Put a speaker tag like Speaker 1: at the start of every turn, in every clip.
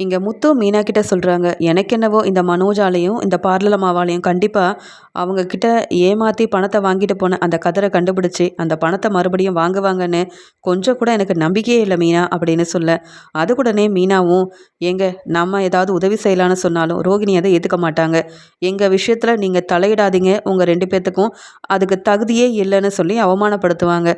Speaker 1: இங்கே முத்து மீனா கிட்ட சொல்கிறாங்க எனக்கு என்னவோ இந்த மனோஜாலையும் இந்த பார்லலமாவாலையும் கண்டிப்பாக அவங்க கிட்ட ஏமாற்றி பணத்தை வாங்கிட்டு போன அந்த கதரை கண்டுபிடிச்சி அந்த பணத்தை மறுபடியும் வாங்குவாங்கன்னு கொஞ்சம் கூட எனக்கு நம்பிக்கையே இல்லை மீனா அப்படின்னு சொல்ல. அது கூடனே மீனாவும் எங்க நம்ம ஏதாவது உதவி செய்யலான்னு சொன்னாலும் ரோகிணி அதை ஏற்றுக்க மாட்டாங்க. எங்கள் விஷயத்தில் நீங்கள் தலையிடாதீங்க உங்கள் ரெண்டு பேர்த்துக்கும் அதுக்கு தகுதியே இல்லைன்னு சொல்லி அவமானப்படுத்துவாங்க.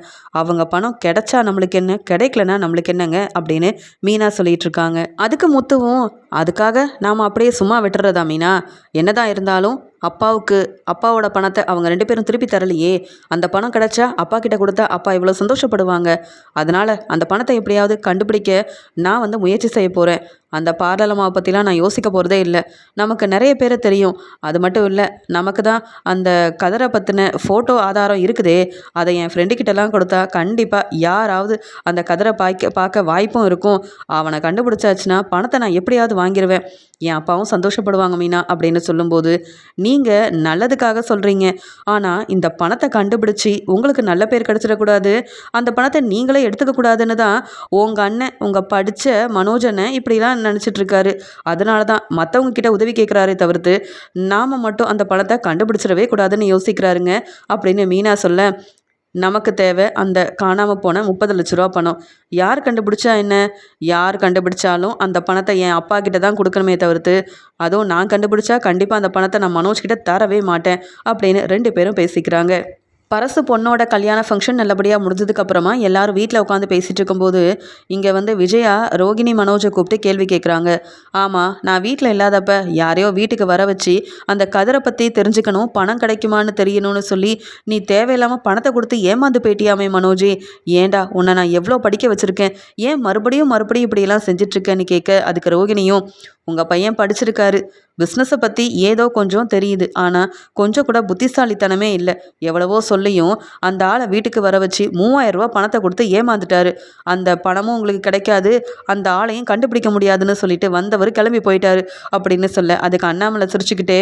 Speaker 1: அவங்க பணம் கிடைச்சா நம்மளுக்கு என்ன கிடைக்கலன்னா நம்மளுக்கு என்னங்க? அப்படின்னு மீனா சொல்லிட்டு இருக்காங்க. அதுக்கு முத்துவும் அதுக்காக நாம் அப்படியே சும்மா விட்டுறதா மீனா? என்னதான் இருந்தாலும் அப்பாவுக்கு அப்பாவோட பணத்தை அவங்க ரெண்டு பேரும் திருப்பி தரலையே. அந்த பணம் கிடைச்சா அப்பா கிட்ட கொடுத்தா அப்பா இவ்வளோ சந்தோஷப்படுவாங்க. அதனால் அந்த பணத்தை எப்படியாவது கண்டுபிடிக்க நான் வந்து முயற்சி செய்ய போகிறேன் அந்த பார்லலமாவை பற்றிலாம் நான் யோசிக்க போகிறதே இல்லை. நமக்கு நிறைய பேரை தெரியும். அது மட்டும் இல்லை நமக்கு தான் அந்த கதரை பற்றின ஃபோட்டோ ஆதாரம் இருக்குதே. அதை என் ஃப்ரெண்டுக்கிட்டலாம் கொடுத்தா கண்டிப்பாக யாராவது அந்த கதரை பார்க்க பார்க்க வாய்ப்பும் இருக்கும். அவனை கண்டுபிடிச்சாச்சுன்னா பணத்தை நான் எப்படியாவது வாங்கிடுவேன் என் அப்பாவும் சந்தோஷப்படுவாங்க மீனா அப்படின்னு சொல்லும்போது நீங்கள் நல்லதுக்காக சொல்கிறீங்க ஆனால் இந்த பணத்தை கண்டுபிடிச்சி உங்களுக்கு நல்ல பேர் கிடச்சிடக்கூடாது. அந்த பணத்தை நீங்களே எடுத்துக்கக்கூடாதுன்னு தான் உங்கள் அண்ணன் உங்கள் படித்த மனோஜனை இப்படிலாம் நினச்சிட்ருக்காரு. அதனால தான் மற்றவங்க கிட்ட உதவி கேட்குறாரே தவிர்த்து நாம் மட்டும் அந்த பணத்தை கண்டுபிடிச்சிடவே கூடாதுன்னு யோசிக்கிறாருங்க அப்படின்னு மீனா சொல்ல நமக்கு தேவை அந்த காணாமல் போன முப்பது லட்ச ரூபா பணம். யார் கண்டுபிடிச்சா என்ன? யார் கண்டுபிடிச்சாலும் அந்த பணத்தை என் அப்பா கிட்ட தான் கொடுக்கணுமே தவிர்த்து அதுவும் நான் கண்டுபிடிச்சா கண்டிப்பாக அந்த பணத்தை நான் மனோஜ் கிட்ட தரவே மாட்டேன் அப்படின்னு ரெண்டு பேரும் பேசிக்கிறாங்க. பரசு பொண்ணோட கல்யாண ஃபங்க்ஷன் நல்லபடியாக முடிஞ்சதுக்கப்புறமா எல்லாரும் வீட்டில் உட்காந்து பேசிகிட்டு இருக்கும்போது இங்கே வந்து விஜயா ரோகிணி மனோஜை கூப்பிட்டு கேள்வி கேட்குறாங்க ஆமாம் நான் வீட்டில் இல்லாதப்ப யாரையோ வீட்டுக்கு வர வச்சு அந்த கதிரை பற்றி தெரிஞ்சுக்கணும் பணம் கிடைக்குமான்னு தெரியணும்னு சொல்லி நீ தேவையில்லாமல் பணத்தை கொடுத்து ஏமாந்து போயிட்டியாமே மனோஜி. ஏண்டா உன்னை நான் எவ்வளோ படிக்க வச்சுருக்கேன்? ஏன் மறுபடியும் மறுபடியும் இப்படியெல்லாம் செஞ்சிட்ருக்கேன்னு கேட்க அதுக்கு ரோகிணியும் உங்கள் பையன் படிச்சிருக்காரு. பிஸ்னஸை பற்றி ஏதோ கொஞ்சம் தெரியுது. ஆனால் கொஞ்சம் கூட புத்திசாலித்தனமே இல்லை. எவ்வளவோ சொல்லியும் அந்த ஆளை வீட்டுக்கு வர வச்சு மூவாயிரம் ரூபா பணத்தை கொடுத்து ஏமாந்துட்டாரு. அந்த பணமும் உங்களுக்கு கிடைக்காது அந்த ஆளையும் கண்டுபிடிக்க முடியாதுன்னு சொல்லிட்டு வந்தவர் கிளம்பி போயிட்டாரு அப்படின்னு சொல்ல அதுக்கு அண்ணாமலை சிரிச்சுக்கிட்டே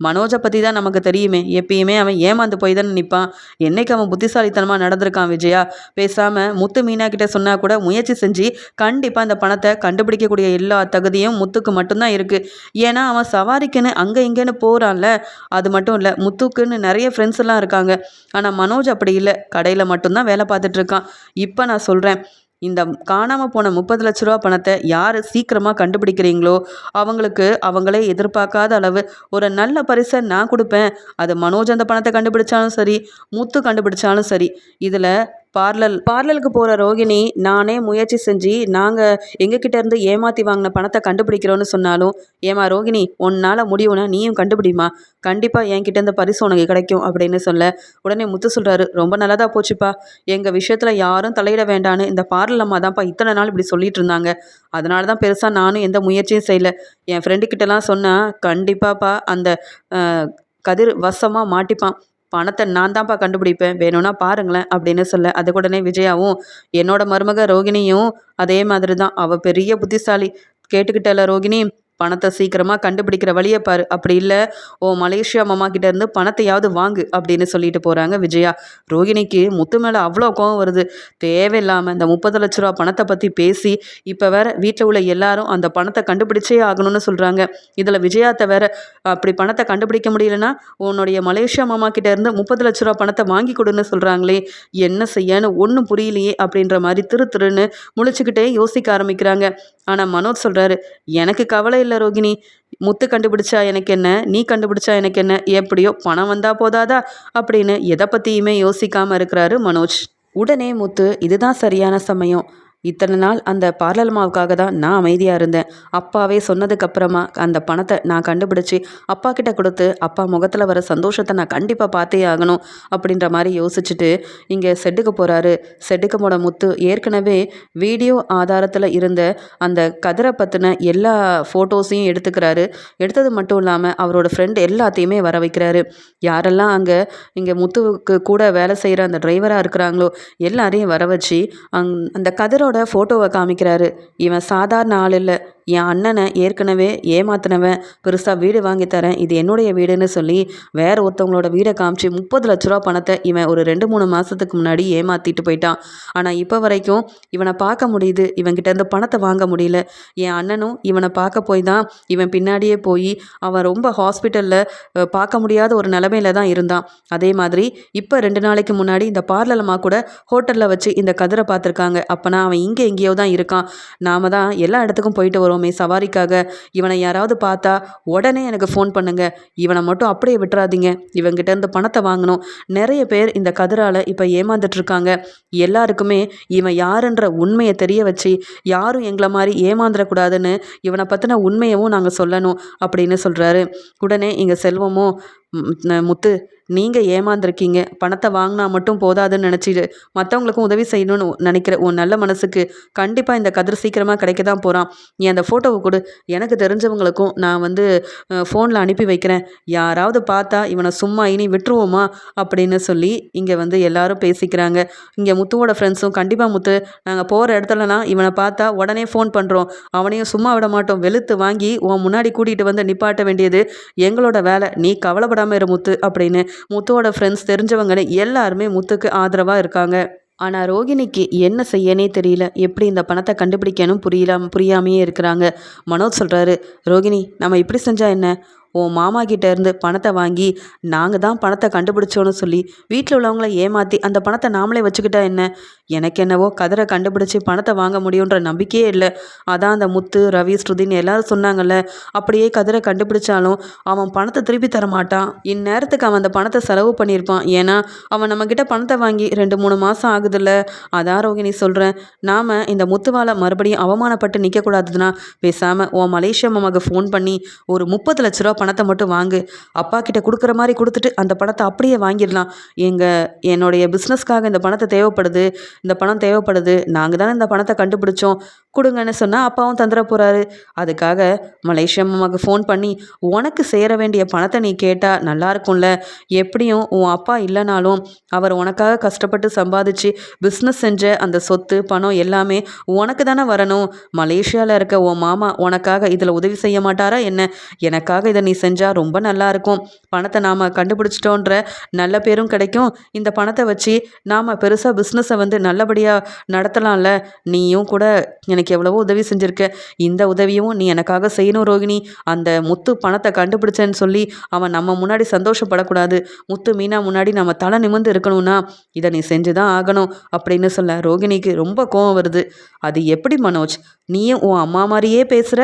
Speaker 1: மனோஜை பற்றி தான் நமக்கு தெரியுமே. எப்பயுமே அவன் ஏமாந்து போய் தானே நிற்பான் என்னைக்கு அவன் புத்திசாலித்தனமாக நடந்திருக்கான் விஜயா? பேசாமல் முத்து மீனா கிட்ட சொன்னால் கூட முயற்சி செஞ்சு கண்டிப்பாக அந்த பணத்தை கண்டுபிடிக்கக்கூடிய எல்லா தகுதியும் முத்துக்கு மட்டும்தான் இருக்குது ஏன்னா அவன் சவாரிக்குன்னு அங்கே இங்கேன்னு போகிறான்ல அது மட்டும் இல்லை முத்துக்குன்னு நிறைய ஃப்ரெண்ட்ஸ் எல்லாம் இருக்காங்க. ஆனால் மனோஜ் அப்படி இல்லை. கடையில் மட்டும்தான் வேலை பார்த்துட்ருக்கான் இப்போ நான் சொல்கிறேன் இந்த காணாமல் போன முப்பது லட்ச ரூபா பணத்தை யார் சீக்கிரமாக கண்டுபிடிக்கிறீங்களோ அவங்களுக்கு அவங்களே எதிர்பார்க்காத அளவு. ஒரு நல்ல பரிசை நான் கொடுப்பேன். அது மனோஜ் அந்த பணத்தை கண்டுபிடிச்சாலும் சரி முத்து கண்டுபிடிச்சாலும் சரி. இதில் பார்லல். பார்லலுக்கு போகிற ரோகிணி நானே முயற்சி செஞ்சு நாங்கள் எங்ககிட்ட இருந்து ஏமாற்றி வாங்கின பணத்தை கண்டுபிடிக்கிறோன்னு சொன்னாலும் ஏமா ரோகிணி உன்னால் முடியும்னா நீயும் கண்டுபிடிமா கண்டிப்பாக என்கிட்ட இருந்து பரிசு உனக்கு கிடைக்கும் அப்படின்னு சொல்ல உடனே முத்து சொல்கிறாரு ரொம்ப நல்லதாக போச்சுப்பா. எங்கள் விஷயத்தில் யாரும் தலையிட வேண்டான்னு இந்த பார்லல் அம்மா தான்ப்பா இத்தனை நாள் இப்படி சொல்லிட்டு இருந்தாங்க. அதனால தான் பெருசாக நானும் எந்த முயற்சியும் செய்யலை. என் ஃப்ரெண்டுக்கிட்டலாம் சொன்னால் கண்டிப்பாப்பா அந்த கதிர் வசமாக மாட்டிப்பான். பணத்தை நான் தான்ப்பா கண்டுபிடிப்பேன். வேணும்னா பாருங்களேன் அப்படின்னு சொல்ல அது உடனே விஜயாவும் என்னோட மருமக ரோகிணியும் அதே மாதிரி தான் அவள் பெரிய புத்திசாலி. கேட்டுக்கிட்டல ரோகிணி பணத்தை சீக்கிரமாக கண்டுபிடிக்கிற வழியை பாரு. அப்படி இல்லை ஓ மலேசியா மாமா கிட்ட இருந்து பணத்தையாவது வாங்கு அப்படின்னு சொல்லிட்டு போகிறாங்க விஜயா. ரோஹிணிக்கு முத்து மேலே அவ்வளோ கோவம் வருது. தேவையில்லாமல் இந்த முப்பது லட்ச ரூபா பணத்தை பற்றி பேசி இப்போ வேற வீட்டில் உள்ள எல்லாரும் அந்த பணத்தை கண்டுபிடிச்சே ஆகணும்னு சொல்கிறாங்க இதில் விஜயாத்தை வேற அப்படி பணத்தை கண்டுபிடிக்க முடியலன்னா உன்னுடைய மலேசியா மாமா கிட்ட இருந்து முப்பது லட்ச ரூபா பணத்தை வாங்கி கொடுன்னு சொல்கிறாங்களே என்ன செய்யன்னு ஒன்றும் புரியலையே அப்படின்ற மாதிரி திரு திருன்னு முழிச்சுக்கிட்டே யோசிக்க ஆரம்பிக்கிறாங்க. ஆனால் மனோஜ் சொல்கிறாரு எனக்கு கவலை இல்லை ரோகிணி முத்து கண்டுபிடிச்சா எனக்கு என்ன நீ கண்டுபிடிச்சா எனக்கு என்ன எப்படியோ பணம் வந்தா போதாதா அப்படின்னு எதை பற்றியுமே யோசிக்காமல் இருக்கிறாரு மனோஜ். உடனே முத்து இதுதான் சரியான சமயம். இத்தனை நாள் அந்த பார்லர் மாவுக்காக தான் நான் அமைதியாக இருந்தேன். அப்பாவே சொன்னதுக்கப்புறமா அந்த பணத்தை நான் கண்டுபிடிச்சி அப்பா கிட்ட கொடுத்து அப்பா முகத்தில் வர சந்தோஷத்தை நான் கண்டிப்பாக பார்த்தே ஆகணும் அப்படின்ற மாதிரி யோசிச்சுட்டு இங்கே செட்டுக்கு போகிறாரு செட்டுக்கு முத்து ஏற்கனவே வீடியோ ஆதாரத்தில் இருந்த அந்த கதிரை பற்றின எல்லா ஃபோட்டோஸையும் எடுத்துக்கிறாரு. எடுத்தது மட்டும் இல்லாமல் அவரோட ஃப்ரெண்ட் எல்லாத்தையுமே வர வைக்கிறாரு. யாரெல்லாம் அங்கே இங்கே முத்துவுக்கு கூட வேலை செய்கிற அந்த டிரைவராக இருக்கிறாங்களோ எல்லாரையும் வர வச்சு அங் அந்த கதிரோட ஃபோட்டோவை காமிக்கிறாரு. இவன் சாதாரண ஆள் இல்லை. என் அண்ணனை ஏற்கனவே ஏமாத்தினவன் பெருசாக வீடு வாங்கி தரேன் இது என்னுடைய வீடுன்னு சொல்லி வேற ஒருத்தவங்களோட வீடை காமிச்சு முப்பது லட்ச ரூபா பணத்தை இவன் ஒரு ரெண்டு மூணு மாதத்துக்கு முன்னாடி ஏமாற்றிட்டு போயிட்டான். ஆனால் இப்போ வரைக்கும் இவனை பார்க்க முடியுது. இவன்கிட்ட இருந்து பணத்தை வாங்க முடியல. என் அண்ணனும் இவனை பார்க்க போய் தான் இவன் பின்னாடியே போய் அவன் ரொம்ப ஹாஸ்பிட்டலில் பார்க்க முடியாத ஒரு நிலமையில தான் இருந்தான். அதே மாதிரி இப்போ ரெண்டு நாளைக்கு முன்னாடி இந்த பார்லலம்மா கூட ஹோட்டலில் வச்சு இந்த கதிரை பார்த்துருக்காங்க. அப்போனா அவன் இங்கே எங்கேயோ தான் இருக்கான். நாம தான் எல்லா இடத்துக்கும் போயிட்டு வரும் சவாரிக்காக. இவனை யாராவது பார்த்தா உடனே எனக்கு ஃபோன் பண்ணுங்க. இவனை மட்டும் அப்படியே விட்டுறாதீங்க. இவங்கிட்ட இருந்து பணத்தை வாங்கணும். நிறைய பேர் இந்த கதிரால் இப்போ ஏமாந்துட்டுருக்காங்க எல்லாருக்குமே இவன் யாருன்ற உண்மையை தெரிய வச்சு யாரும் எங்களை மாதிரி ஏமாந்துடக்கூடாதுன்னு இவனை பற்றின உண்மையவும் நாங்கள் சொல்லணும் அப்படின்னு சொல்கிறாரு உடனே இங்கே செல்வமும் முத்து நீங்கள் ஏமாந்துருக்கீங்க. பணத்தை வாங்கினா மட்டும் போதாதுன்னு நினச்சிட்டு மற்றவங்களுக்கும் உதவி செய்யணும்னு நினைக்கிற உன் நல்ல மனசுக்கு கண்டிப்பாக இந்த கதிர் சீக்கிரமாக கிடைக்க தான் போகிறான் நீ அந்த ஃபோட்டோவை கொடு. எனக்கு தெரிஞ்சவங்களுக்கும் நான் வந்து ஃபோனில் அனுப்பி வைக்கிறேன். யாராவது பார்த்தா இவனை சும்மா இனி விட்டுருவோமா? அப்படின்னு சொல்லி இங்கே வந்து எல்லாரும் பேசிக்கிறாங்க. இங்கே முத்துவோட ஃப்ரெண்ட்ஸும் கண்டிப்பாக முத்து நாங்கள் போகிற இடத்துலலாம் இவனை பார்த்தா உடனே ஃபோன் பண்ணுறோம் அவனையும் சும்மா விட மாட்டோம். வெளுத்து வாங்கி உன் முன்னாடி கூட்டிகிட்டு வந்து நிப்பாட்ட வேண்டியது எங்களோட வேலை. நீ கவலைப்படாமல் இரு முத்து அப்படின்னு முத்துவோட ஃப்ரெண்ட்ஸ் தெரிஞ்சவங்கன்னு எல்லாருமே முத்துக்கு ஆதரவாக இருக்காங்க. ஆனால் ரோகிணிக்கு என்ன செய்யனே தெரியல. எப்படி இந்த பணத்தை கண்டுபிடிக்கணும் புரியலாம் புரியாமையே இருக்கிறாங்க. மனோஜ் சொல்கிறாரு ரோகிணி நம்ம இப்படி செஞ்சால் என்ன? உன் மாமா கிட்டேருந்து பணத்தை வாங்கி நாங்கள் தான் பணத்தை கண்டுபிடிச்சோன்னு சொல்லி வீட்டில் உள்ளவங்கள ஏமாற்றி அந்த பணத்தை நாமளே வச்சுக்கிட்டா என்ன? எனக்கு என்னவோ கதிரை கண்டுபிடிச்சி பணத்தை வாங்க முடியுன்ற நம்பிக்கையே இல்லை. அதான் அந்த முத்து ரவி ஸ்ருதின்னு எல்லாரும் சொன்னாங்கல்ல. அப்படியே கதிரை கண்டுபிடிச்சாலும் அவன் பணத்தை திருப்பி தர மாட்டான். இந்நேரத்துக்கு அவன் அந்த பணத்தை செலவு பண்ணியிருப்பான். ஏன்னா அவன் நம்மக்கிட்ட பணத்தை வாங்கி ரெண்டு மூணு மாதம் ஆகுதுல்ல. அதான் ரோகிணி சொல்கிறேன் நாம் இந்த முத்துவால் மறுபடியும் அவமானப்பட்டு நிற்கக்கூடாதுன்னா பேசாமல் உன் மலேசியா மாமாவுக்கு ஃபோன் பண்ணி ஒரு முப்பது லட்ச ரூபா பணத்தை மட்டும் வாங்கு. அப்பா கிட்ட கொடுக்குற மாதிரி கொடுத்துட்டு அந்த பணத்தை அப்படியே வாங்கிடலாம். எங்கள் என்னுடைய பிஸ்னஸ்க்காக இந்த பணத்தை தேவைப்படுது இந்த பணம் தேவைப்படுது நாங்கள் தானே இந்த பணத்தை கண்டுபிடிச்சோம். கொடுங்கன்னு சொன்னால் அப்பாவும் தந்துட போகிறாரு அதுக்காக மலேசியா அம்மாவுக்கு ஃபோன் பண்ணி உனக்கு சேர வேண்டிய பணத்தை நீ கேட்டால் நல்லா இருக்கும்ல. எப்படியும் உன் அப்பா இல்லைனாலும் அவர் உனக்காக கஷ்டப்பட்டு சம்பாதிச்சு பிஸ்னஸ் செஞ்ச அந்த சொத்து பணம் எல்லாமே உனக்கு தானே வரணும். மலேசியாவில் இருக்க உன் மாமா உனக்காக இதில் உதவி செய்ய மாட்டாரா என்ன? எனக்காக இதை நீ செஞ்சால் ரொம்ப நல்லா இருக்கும் பணத்தை நாம் கண்டுபிடிச்சிட்டோன்ற நல்ல பேரும் கிடைக்கும். இந்த பணத்தை வச்சு நாம் பெருசாக பிஸ்னஸை வந்து நல்லபடியாக நடத்தலாம்ல. நீயும் கூட எனக்கு எவ்வளவோ உதவி செஞ்சுருக்க. இந்த உதவியும் நீ எனக்காக செய்யணும் ரோகிணி. அந்த முத்து பணத்தை கண்டுபிடிச்சேன்னு சொல்லி அவன் நம்ம முன்னாடி சந்தோஷப்படக்கூடாது. முத்து மீனா முன்னாடி நம்ம தலை நிமிர்ந்து இருக்கணும்னா இதை நீ செஞ்சு தான் ஆகணும் அப்படின்னு சொல்ல ரோகிணிக்கு ரொம்ப கோவம் வருது. அது எப்படி மனோஜ்? நீயும் உன் அம்மா மாதிரியே பேசுகிற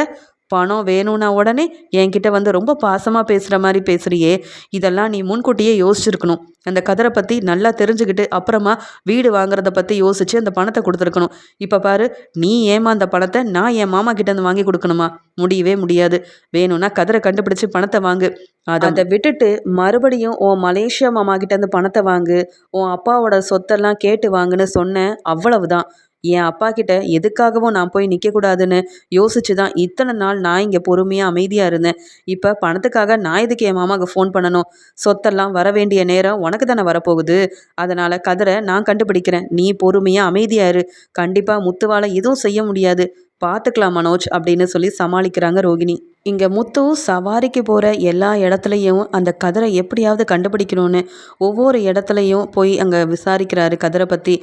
Speaker 1: பணம் வேணும்னா உடனே என்கிட்ட வந்து ரொம்ப பாசமாக பேசுகிற மாதிரி பேசுகிறியே இதெல்லாம் நீ முன்கூட்டியே யோசிச்சிருக்கணும். அந்த கதரை பற்றி நல்லா தெரிஞ்சுக்கிட்டு அப்புறமா வீடு வாங்குறத பற்றி யோசிச்சு அந்த பணத்தை கொடுத்துருக்கணும். இப்போ பாரு நீ ஏமாந்த பணத்தை நான் என் மாமா கிட்ட இருந்து வாங்கி கொடுக்கணுமா? முடியவே முடியாது. வேணும்னா கதரை கண்டுபிடிச்சு பணத்தை வாங்கு. அதை அதை விட்டுட்டு மறுபடியும் உன் மலேசியா மாமா கிட்ட இருந்து பணத்தை வாங்கு. உன் அப்பாவோட சொத்தெல்லாம் கேட்டு வாங்குன்னு சொன்னேன். அவ்வளவுதான். என் அப்பா கிட்ட எதுக்காகவும் நான் போய் நிற்கக்கூடாதுன்னு யோசிச்சு தான் இத்தனை நாள் நான் இங்கே பொறுமையாக அமைதியாக இருந்தேன். இப்போ பணத்துக்காக நான் எதுக்கு என் மாமாவுக்கு ஃபோன் பண்ணணும்? சொத்தெல்லாம் வர வேண்டிய நேரம் உனக்கு தானே வரப்போகுது? அதனால் கதரை நான் கண்டுபிடிக்கிறேன். நீ பொறுமையாக அமைதியாக இரு. கண்டிப்பாக முத்துவால் எதுவும் செய்ய முடியாது. பார்த்துக்கலாம் மனோஜ் அப்படின்னு சொல்லி சமாளிக்கிறாங்க ரோகிணி. இங்கே முத்து சவாரிக்கு போகிற எல்லா இடத்துலையும் அந்த கதிரை எப்படியாவது கண்டுபிடிக்கணும்னு ஒவ்வொரு இடத்துலையும் போய் அங்கே விசாரிக்கிறாரு கதிரை பற்றி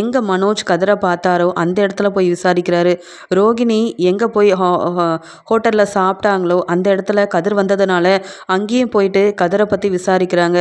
Speaker 1: எங்கே மனோஜ் கதிரை பார்த்தாரோ அந்த இடத்துல போய் விசாரிக்கிறாரு. ரோகிணி எங்கே போய் ஹோட்டலில் சாப்பிட்டாங்களோ அந்த இடத்துல கதிர் வந்ததுனால அங்கேயும் போயிட்டு கதிரை பற்றி விசாரிக்கிறாங்க.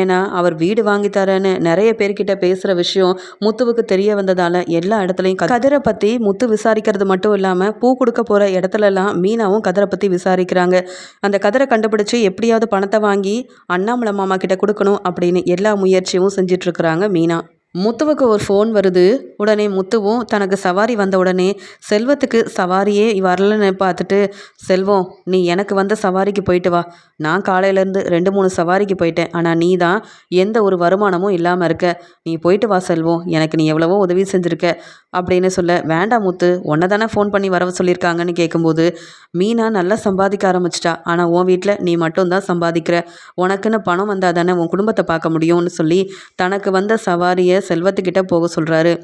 Speaker 1: ஏன்னா அவர் வீடு வாங்கி தரேன்னு நிறைய பேர்கிட்ட பேசுகிற விஷயம் முத்துவுக்கு தெரிய வந்ததால் எல்லா இடத்துலையும் கதிரை பற்றி முத்து விசாரிக்கிறது மட்டும் இல்லாமல் பூ கொடுக்க போகிற இடத்துலலாம் மீனாவும் கதிரை பற்றி விசாரிக்கிறாங்க. அந்த கதரை கண்டுபிடிச்சி எப்படியாவது பணத்தை வாங்கி அண்ணாமலை மாமா கிட்ட கொடுக்கணும் அப்படின்னு எல்லா முயற்சியும் செஞ்சிட்டு இருக்கிறாங்க மீனா. முத்துவுக்கு ஒரு ஃபோன் வருது. உடனே முத்துவும் தனக்கு சவாரி வந்த உடனே செல்வத்துக்கு சவாரியே வரலன்னு பார்த்துட்டு செல்வம் நீ எனக்கு வந்த சவாரிக்கு போயிட்டு வா. நான் காலையிலேருந்து ரெண்டு மூணு சவாரிக்கு போயிட்டேன். ஆனால் நீ தான் எந்த ஒரு வருமானமும் இல்லாமல் இருக்க. நீ போயிட்டு வா செல்வம். எனக்கு நீ எவ்வளவோ உதவி செஞ்சுருக்க. அப்படின்னு சொல்ல வேண்டாம் முத்து. உன்னை தானே ஃபோன் பண்ணி வரவ சொல்லியிருக்காங்கன்னு கேட்கும்போது மீனா நல்லா சம்பாதிக்க ஆரம்பிச்சிட்டா. ஆனால் உன் வீட்டில் நீ மட்டும்தான் சம்பாதிக்கிற. உனக்குன்னு பணம் வந்தால் தானே உன் குடும்பத்தை பார்க்க முடியும்னு சொல்லி தனக்கு வந்த சவாரியை செல்வத்துக்கிட்ட போக சொல்கிறாரு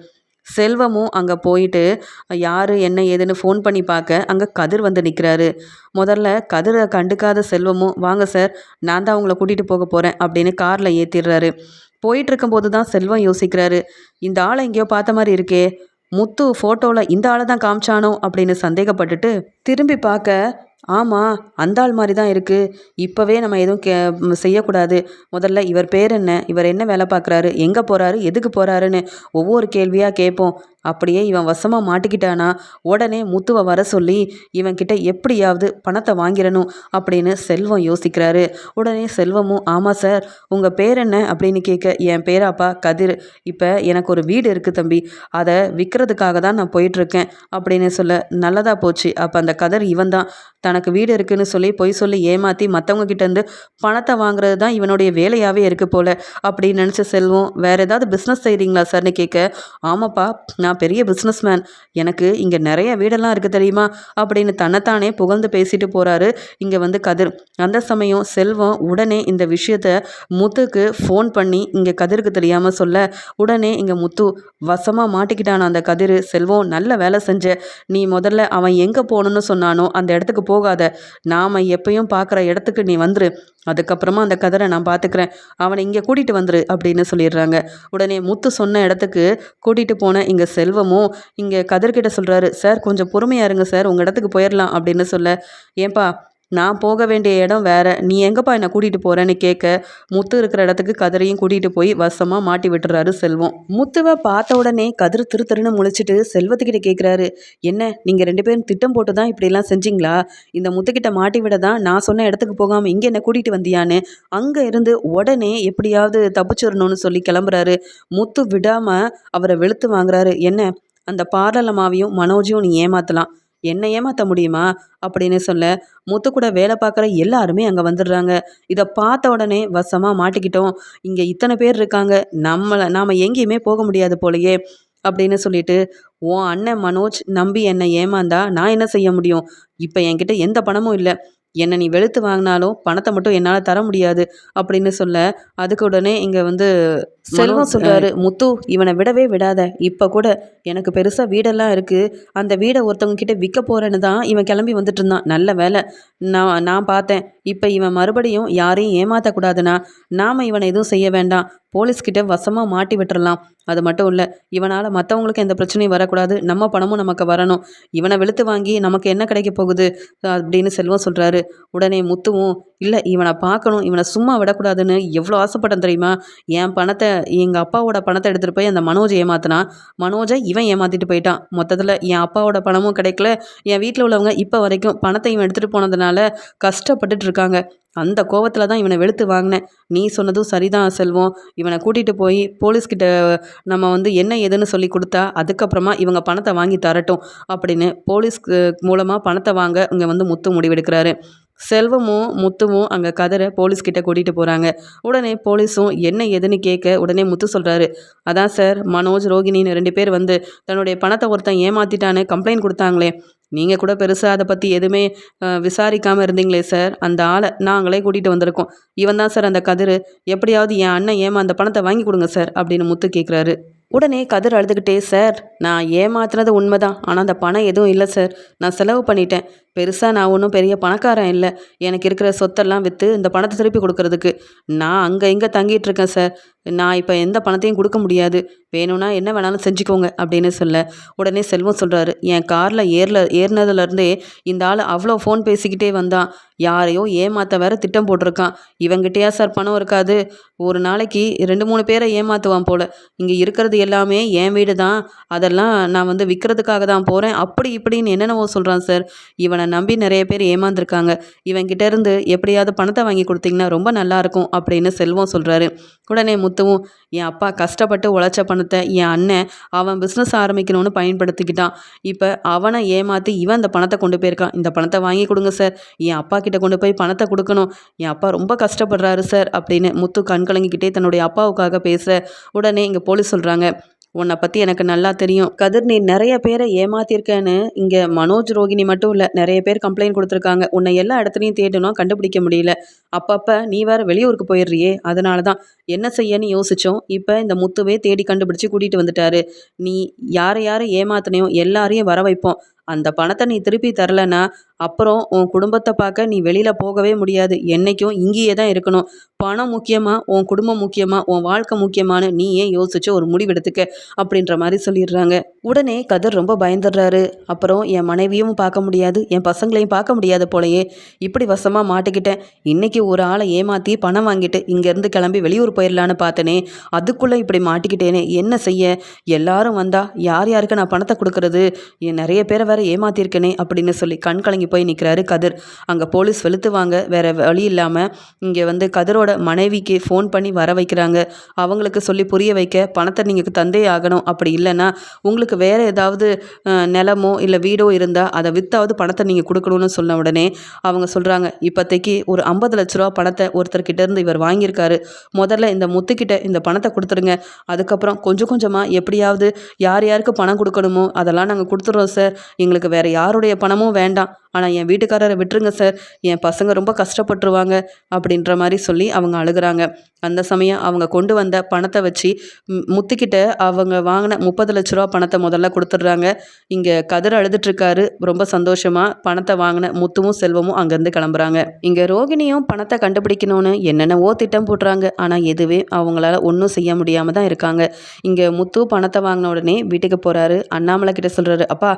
Speaker 1: செல்வமும் அங்கே போயிட்டு யார் என்ன ஏதுன்னு ஃபோன் பண்ணி பார்க்க அங்கே கதிர் வந்து நிற்கிறாரு முதல்ல கதிரை கண்டுக்காத செல்வமும் வாங்க சார் நான் தான் உங்களை கூட்டிகிட்டு போக போகிறேன் அப்படின்னு காரில் ஏற்றிடுறாரு போயிட்டு இருக்கும்போது தான் செல்வம் யோசிக்கிறாரு. இந்த ஆளை எங்கேயோ பார்த்த மாதிரி இருக்கே. முத்து ஃபோட்டோவில் இந்த ஆளை தான் காமிச்சானோ? அப்படின்னு சந்தேகப்பட்டுட்டு திரும்பி பார்க்க ஆமாம் அந்த ஆள் மாதிரி தான் இருக்குது இப்போவே நம்ம எதுவும் கே செய்யக்கூடாது. முதல்ல இவர் பேர் என்ன? இவர் என்ன வேலை பார்க்குறாரு? எங்கே போகிறாரு எதுக்கு போகிறாருன்னு ஒவ்வொரு கேள்வியாக கேட்போம். அப்படியே இவன் வசமாக மாட்டிக்கிட்டானா? உடனே முத்துவை வர சொல்லி இவன்கிட்ட எப்படியாவது பணத்தை வாங்கிடணும் அப்படின்னு செல்வம் யோசிக்கிறாரு. உடனே செல்வமும் ஆமாம் சார் உங்கள் பேர் என்ன? அப்படின்னு கேட்க என் பேராப்பா கதிர். இப்போ எனக்கு ஒரு வீடு இருக்குது தம்பி. அதை விற்கிறதுக்காக தான் நான் போயிட்டுருக்கேன் அப்படின்னு சொல்ல நல்லதாக போச்சு. அப்போ அந்த கதிர் இவன் தான். தனக்கு வீடு இருக்குன்னு சொல்லி பொய் சொல்லி ஏமாற்றி மற்றவங்க கிட்டேருந்து பணத்தை வாங்குறது தான் இவனுடைய வேலையாகவே இருக்குது போல் அப்படின்னு நினச்ச செல்வம் வேறு ஏதாவது பிஸ்னஸ் செய்கிறீங்களா சார்னு கேட்க ஆமாப்பா நான் நான் பெரிய பிஸ்னஸ் மேன் எனக்கு இங்கே நிறைய வீடெல்லாம் இருக்குது தெரியுமா? அப்படின்னு தன்னைத்தானே புகழ்ந்து பேசிட்டு போகிறாரு இங்கே வந்து கதிர். அந்த சமயம் செல்வம் உடனே இந்த விஷயத்த முத்துக்கு ஃபோன் பண்ணி இங்கே கதிருக்கு தெரியாமல் சொல்ல உடனே இங்கே முத்து வசமாக மாட்டிக்கிட்டான அந்த கதிர். செல்வம் நல்ல வேலை செஞ்ச. நீ முதல்ல அவன் எங்கே போகணுன்னு சொன்னானோ அந்த இடத்துக்கு போகாத. நாம் எப்பயும் பார்க்குற இடத்துக்கு நீ வந்துரு. அதுக்கப்புறமா அந்த கதிரை நான் பார்த்துக்கிறேன் அவனை இங்கே கூட்டிகிட்டு வந்துரு அப்படின்னு சொல்லிடுறாங்க. உடனே முத்து சொன்ன இடத்துக்கு கூட்டிகிட்டு போன இங்கே செல்வமும் இங்கே கதிர்கிட்ட சொல்கிறாரு சார் கொஞ்சம் பொறுமையா இருங்க சார் உங்கள் இடத்துக்கு போயிடலாம் அப்படின்னு சொல்ல ஏன்பா நான் போக வேண்டிய இடம் வேற. நீ எங்கப்பா என்னை கூட்டிகிட்டு போகிறேன்னு கேட்க முத்து இருக்கிற இடத்துக்கு கதிரையும் கூட்டிகிட்டு போய் வசமாக மாட்டி விட்டுறாரு செல்வம். முத்துவை பார்த்த உடனே கதிர் திரு திருன்னு முழிச்சிட்டு செல்வத்துக்கிட்ட கேட்குறாரு என்ன நீங்கள் ரெண்டு பேரும் திட்டம் போட்டு தான் இப்படிலாம் செஞ்சிங்களா? இந்த முத்துக்கிட்ட மாட்டி விட தான் நான் சொன்ன இடத்துக்கு போகாமல் இங்கே என்ன கூட்டிகிட்டு வந்தியான்னு? அங்கே இருந்து உடனே எப்படியாவது தப்பிச்சிடணும்னு சொல்லி கிளம்புறாரு. முத்து விடாமல் அவரை வெளுத்து வாங்குறாரு என்ன அந்த பார்லலமாவையும் மனோஜையும் நீ ஏமாத்தலாம். என்னை ஏமாற்ற முடியுமா அப்படின்னு சொல்ல முத்து கூட வேலை பார்க்குற எல்லாருமே அங்கே வந்துடுறாங்க. இதை பார்த்த உடனே வசமாக மாட்டிக்கிட்டோம். இங்கே இத்தனை பேர் இருக்காங்க. நம்மளை நாம் எங்கேயுமே போக முடியாது போலயே அப்படின்னு சொல்லிட்டு உன் அண்ணன் மனோஜ் நம்பி என்னை ஏமாந்தா நான் என்ன செய்ய முடியும்? இப்போ என்கிட்ட எந்த பணமும் இல்லை. என்னை நீ வெளுத்து வாங்கினாலும் பணத்தை மட்டும் என்னால் தர முடியாது அப்படின்னு சொல்ல அதுக்கு உடனே இங்கே வந்து செல்வம் சொல்கிறாரு முத்து இவனை விடவே விடாத. இப்போ கூட எனக்கு பெருசாக வீடெல்லாம் இருக்குது அந்த வீடை ஒருத்தவங்க கிட்ட விற்க போகிறேன்னு தான் இவன் கிளம்பி வந்துட்டு இருந்தான். நல்ல வேலை. நான் நான் பார்த்தேன். இப்போ இவன் மறுபடியும் யாரையும் ஏமாற்றக்கூடாதுன்னா நாம் இவனை எதுவும் செய்ய வேண்டாம். போலீஸ்கிட்ட வசமாக மாட்டி விட்டுறலாம். அது மட்டும் இல்லை இவனால் மற்றவங்களுக்கு எந்த பிரச்சனையும் வரக்கூடாது. நம்ம பணமும் நமக்கு வரணும். இவனை வெளுத்து வாங்கி நமக்கு என்ன கிடைக்க போகுது? அப்படின்னு செல்வம் சொல்கிறாரு உடனே முத்துவும் இல்லை இவனை பார்க்கணும் இவனை சும்மா விடக்கூடாதுன்னு எவ்வளோ ஆசைப்பட்டேன் தெரியுமா? என் பணத்தை எங்கள் அப்பாவோட பணத்தை எடுத்துகிட்டு போய் அந்த மனோஜை ஏமாத்தினான் மனோஜை இவன் ஏமாற்றிட்டு போயிட்டான். மொத்தத்தில் என் அப்பாவோட பணமும் கிடைக்கல. என் வீட்டில் உள்ளவங்க இப்போ வரைக்கும் பணத்தை இவன் எடுத்துகிட்டு போனதுனால கஷ்டப்பட்டுட்டு இருக்காங்க. அந்த கோவத்தில் தான் இவனை வெளுத்து வாங்கினேன். நீ சொன்னதும் சரிதான் செல்வம். இவனை கூட்டிகிட்டு போய் போலீஸ்கிட்ட நம்ம வந்து என்ன ஏதுன்னு சொல்லி கொடுத்தா அதுக்கப்புறமா இவங்க பணத்தை வாங்கி தரட்டும் அப்படின்னு போலீஸ் மூலமாக பணத்தை வாங்க இங்கே வந்து முத்து முடிவெடுக்கிறாரு. செல்வமும் முத்துவும் அங்கே கதரை போலீஸ்கிட்ட கூட்டிகிட்டு போகிறாங்க உடனே போலீஸும் என்ன ஏதுன்னு கேட்க? உடனே முத்து சொல்கிறாரு அதான் சார் மனோஜ் ரோகிணின்னு ரெண்டு பேர் வந்து தன்னுடைய பணத்தை ஒருத்தன் ஏமாத்திட்டான்னு கம்ப்ளைண்ட் கொடுத்தாங்களே. நீங்கள் கூட பெருசாக அதை பற்றி எதுவுமே விசாரிக்காமல் இருந்தீங்களே சார்? அந்த ஆளை நாங்களே கூட்டிகிட்டு வந்திருக்கோம். இவன் தான் சார் அந்த கதிர். எப்படியாவது என் அண்ணன் ஏமா அந்த பணத்தை வாங்கி கொடுங்க சார் அப்படின்னு முத்து கேட்குறாரு உடனே கதிர் அழுதுகிட்டே சார் நான் ஏமாத்துனது உண்மைதான். ஆனால் அந்த பணம் எதுவும் இல்லை சார். நான் செலவு பண்ணிட்டேன். பெருசாக நான் ஒன்றும் பெரிய பணக்காரன் இல்லை. எனக்கு இருக்கிற சொத்தெல்லாம் விற்று இந்த பணத்தை திருப்பி கொடுக்கறதுக்கு. நான் அங்கே இங்கே தங்கிட்டு இருக்கேன் சார் நான் இப்போ எந்த பணத்தையும் கொடுக்க முடியாது. வேணும்னா என்ன வேணாலும் செஞ்சுக்கோங்க அப்படின்னு சொல்ல உடனே செல்வம் சொல்கிறாரு என் காரில் ஏறல ஏறினதுலேருந்தே இந்த ஆள் அவ்வளோ ஃபோன் பேசிக்கிட்டே வந்தான். யாரையோ ஏமாற்ற வேற திட்டம் போட்டிருக்கான். இவங்கிட்டயா சார் பணம் இருக்காது. ஒரு நாளைக்கு ரெண்டு மூணு பேரை ஏமாற்றுவான் போல். இங்கே இருக்கிறது எல்லாமே என் வீடு தான் அதெல்லாம் நான் வந்து விற்கிறதுக்காக தான் போகிறேன் அப்படி இப்படின்னு என்னென்னவோ சொல்கிறான் சார் இவன் நம்பி நிறைய பேர் ஏமாந்துருக்காங்க. இவன்கிட்ட இருந்து எப்படியாவது பணத்தை வாங்கி கொடுத்தீங்கன்னா ரொம்ப நல்லாயிருக்கும் அப்படின்னு செல்வம் சொல்கிறாரு உடனே முத்துவும் என் அப்பா கஷ்டப்பட்டு உழைச்ச பணத்தை என் அண்ணன் அவன் பிஸ்னஸ் ஆரம்பிக்கணும்னு பயன்படுத்திக்கிட்டான். இப்போ அவனை ஏமாற்றி இவன் இந்த பணத்தை கொண்டு போயிருக்கான். இந்த பணத்தை வாங்கி கொடுங்க சார். என் அப்பா கிட்ட கொண்டு போய் பணத்தை கொடுக்கணும். என் அப்பா ரொம்ப கஷ்டப்படுறாரு சார். அப்படின்னு முத்து கண் கலங்கிக்கிட்டே தன்னுடைய அப்பாவுக்காக பேச உடனே இங்கே போலீஸ் சொல்கிறாங்க உன்னை பற்றி எனக்கு நல்லா தெரியும். கதிர் நீ நிறைய பேரை ஏமாத்திருக்கேன்னு இங்கே மனோஜ் ரோகிணி மட்டும் இல்லை நிறைய பேர் கம்ப்ளைண்ட் கொடுத்துருக்காங்க. உன்னை எல்லா இடத்துலையும் தேடணும் கண்டுபிடிக்க முடியல. அப்பப்போ நீ வேற வெளியூருக்கு போயிடுறியே. அதனால தான் என்ன செய்யன்னு யோசிச்சோம். இப்போ இந்த முத்துவே தேடி கண்டுபிடிச்சி கூட்டிகிட்டு வந்துட்டாரு. நீ யாரை யாரை ஏமாத்தினையோ எல்லாரையும் வர வைப்போம். அந்த பணத்தை நீ திருப்பி தரலன்னா அப்புறம் உன் குடும்பத்தை பார்க்க நீ வெளியில் போகவே முடியாது. என்றைக்கும் இங்கேயே தான் இருக்கணும். பணம் முக்கியமா உன் குடும்பம் முக்கியமா உன் வாழ்க்கை முக்கியமானு ஏன் யோசிச்சு ஒரு முடிவெடுத்துக்க அப்படின்ற மாதிரி சொல்லிடுறாங்க. உடனே கதிர் ரொம்ப பயந்துடுறாரு. அப்புறம் என் மனைவியும் பார்க்க முடியாது என் பசங்களையும் பார்க்க முடியாது போலயே. இப்படி வசமாக மாட்டிக்கிட்டேன். இன்னைக்கு ஒரு ஆளை ஏமாற்றி பணம் வாங்கிட்டு இங்கேருந்து கிளம்பி வெளியூர் போயிடலான்னு பார்த்தனே அதுக்குள்ளே இப்படி மாட்டிக்கிட்டேனே என்ன செய்ய? எல்லாரும் வந்தா யார் யாருக்கு நான் பணத்தை கொடுக்கறது? என் நிறைய பேரை வேற ஏமாத்திருக்கனே அப்படின்னு சொல்லி கண் கலங்கி போய் நிற்கிறாரு கதிர். அங்கே போலீஸ் வெளுத்துவாங்க. வேற வழி இல்லாமல் இங்கே வந்து கதிரோட மனைவிக்கு ஃபோன் பண்ணி வர வைக்கிறாங்க. அவங்களுக்கு சொல்லி புரிய வைக்க பணத்தை நீங்கள் தந்தே ஆகணும். அப்படி இல்லைன்னா உங்களுக்கு வேறு ஏதாவது நிலமோ இல்லை வீடோ இருந்தால் அதை வித்தாவது பணத்தை நீங்கள் கொடுக்கணும்னு சொன்ன உடனே அவங்க சொல்கிறாங்க இப்போதைக்கு ஒரு ஐம்பது லட்ச ரூபா பணத்தை ஒருத்தர்கிட்ட இருந்து இவர் வாங்கியிருக்காரு. முதல்ல இந்த முத்துக்கிட்ட இந்த பணத்தை கொடுத்துருங்க அதுக்கப்புறம் கொஞ்சம் கொஞ்சமாக எப்படியாவது யார் யாருக்கு பணம் கொடுக்கணுமோ அதெல்லாம் நாங்கள் கொடுத்துட்றோம் சார். எங்களுக்கு வேறு யாருடைய பணமும் வேண்டாம். ஆனால் என் வீட்டுக்காரரை விட்டுருங்க சார் என் பசங்க ரொம்ப கஷ்டப்பட்டுருவாங்க அப்படின்ற மாதிரி சொல்லி அவங்க அழுகுறாங்க. அந்த சமயம் அவங்க கொண்டு வந்த பணத்தை வச்சு முத்துக்கிட்ட அவங்க வாங்கின முப்பது லட்ச ரூபா பணத்தை முதல்ல கொடுத்துட்றாங்க. இங்கே கதிர் அழுதுட்ருக்காரு ரொம்ப சந்தோஷமாக பணத்தை வாங்கின முத்துவும் செல்வமும் அங்கேருந்து கிளம்புறாங்க. இங்கே ரோகிணியும் பணத்தை கண்டுபிடிக்கணும்னு என்னென்னவோ திட்டம் போடுறாங்க. ஆனால் எதுவே அவங்களால ஒன்றும் செய்ய முடியாமல் தான் இருக்காங்க. இங்கே முத்து பணத்தை வாங்கின உடனே வீட்டுக்கு போகிறாரு அண்ணாமலை கிட்ட சொல்கிறாரு அப்பா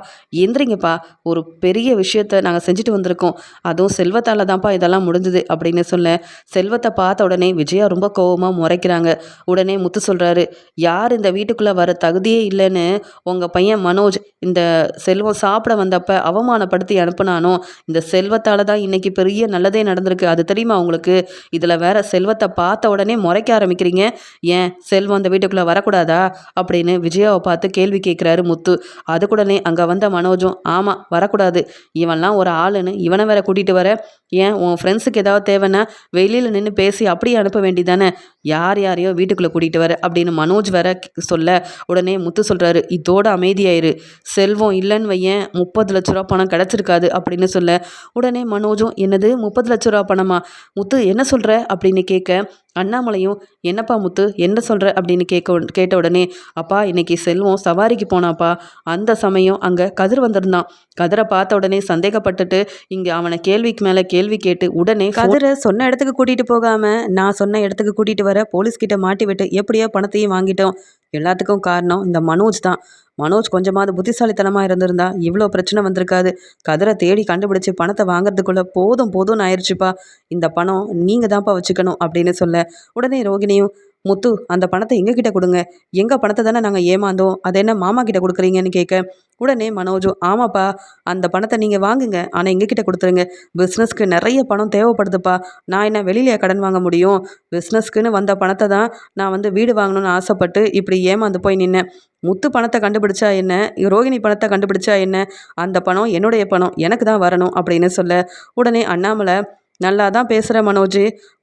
Speaker 1: எந்திரிங்கப்பா ஒரு பெரிய விஷயத்த நாங்கள் செஞ்சுட்டு வந்திருக்கோம். அதுவும் செல்வத்தால் தான்ப்பா இதெல்லாம் முடிஞ்சுது அப்படின்னு சொல்ல செல்வத்தை பார்த்த உடனே விஜயா ரொம்ப கோவமாக முறைக்கிறாங்க. உடனே முத்து சொல்கிறாரு யார் இந்த வீட்டுக்குள்ளே வர தகுதியே இல்லைன்னு உங்கள் பையன் மனோஜ் இந்த செல்வம் சாப்பிட வந்தப்ப அவமானப்படுத்தி அனுப்புனானோ? இந்த செல்வத்தால் தான் இன்னைக்கு பெரிய நல்லதே நடந்திருக்கு. அது தெரியுமா உங்களுக்கு? இதில் வேற செல்வத்தை பார்த்த உடனே முறைக்க ஆரம்பிக்கிறீங்க. ஏன்? செல்வம் அந்த வீட்டுக்குள்ளே வரக்கூடாதா? அப்படின்னு விஜயாவை பார்த்து கேள்வி கேட்குறாரு முத்து. அதுக்குடனே அங்கே வந்த மனோஜ் மனோஜும் ஆமாம் வரக்கூடாது. இவன்லாம் ஒரு ஆளுன்னு இவனை வேற கூட்டிகிட்டு வர. ஏன் உன் ஃப்ரெண்ட்ஸுக்கு ஏதாவது தேவைன்னா வெளியில் நின்று பேசி அப்படியே அனுப்ப வேண்டியதானே யார் யாரையோ வீட்டுக்குள்ளே கூட்டிகிட்டு வர அப்படின்னு மனோஜ் வேற சொல்ல உடனே முத்து சொல்கிறாரு இதோட அமைதியாயிரு. செல்வம் இல்லைன்னு வையேன் முப்பது லட்ச ரூபா பணம் கிடச்சிருக்காது அப்படின்னு சொல்ல. உடனே மனோஜும் என்னது முப்பது லட்ச ரூபா பணமா? முத்து என்ன சொல்கிற அப்படின்னு கேட்க அண்ணாமலையும் என்னப்பா முத்து என்ன சொல்கிற அப்படின்னு கேட்க கேட்ட உடனே அப்பா இன்னைக்கு செல்வம் சவாரிக்கு போனாப்பா. அந்த சமயம் அங்கே கதிர் வந்திருந்தான். கதிரை பார்த்த உடனே சந்தேகப்பட்டுட்டு இங்கே அவனை கேள்விக்கு மேலே கேள்வி கேட்டு உடனே கதிரை சொன்ன இடத்துக்கு கூட்டிகிட்டு போகாமல் நான் சொன்ன இடத்துக்கு கூட்டிகிட்டு வர போலீஸ்கிட்ட மாட்டி விட்டு எப்படியோ பணத்தையும் வாங்கிட்டோம். எல்லாத்துக்கும் காரணம் இந்த மனோஜ் தான். மனோஜ் கொஞ்சமாவது புத்திசாலித்தனமாக இருந்திருந்தா இவ்வளோ பிரச்சனை வந்திருக்காது. கதிரை தேடி கண்டுபிடிச்சு பணத்தை வாங்குறதுக்குள்ளே போதும் போதும்னு ஆயிடுச்சுப்பா இந்த பணம் நீங்கள் தான்ப்பா வச்சுக்கணும் அப்படின்னு சொல்ல உடனே ரோகிணியும் முத்து அந்த பணத்தை எங்ககிட்ட கொடுங்க. எங்கள் பணத்தை தானே நாங்கள் ஏமாந்தோம். அதை என்ன மாமா கிட்ட கொடுக்குறீங்கன்னு கேட்க உடனே மனோஜும் ஆமாப்பா அந்த பணத்தை நீங்கள் வாங்குங்க. ஆனால் எங்ககிட்ட கொடுத்துருங்க. பிஸ்னஸ்க்கு நிறைய பணம் தேவைப்படுதுப்பா. நான் என்ன வெளியில கடன் வாங்க முடியும்? பிஸ்னஸ்க்குன்னு வந்த பணத்தை தான் நான் வந்து வீடு வாங்கணும்னு ஆசைப்பட்டு இப்படி ஏமாந்து போய் நின்னேன். முத்து பணத்தை கண்டுபிடிச்சா என்ன? ரோகிணி பணத்தை கண்டுபிடிச்சா என்ன? அந்த பணம் என்னுடைய பணம். எனக்கு தான் வரணும் அப்படின்னு சொல்ல உடனே அண்ணாமலை நல்லா தான் பேசுகிற மனோஜ்.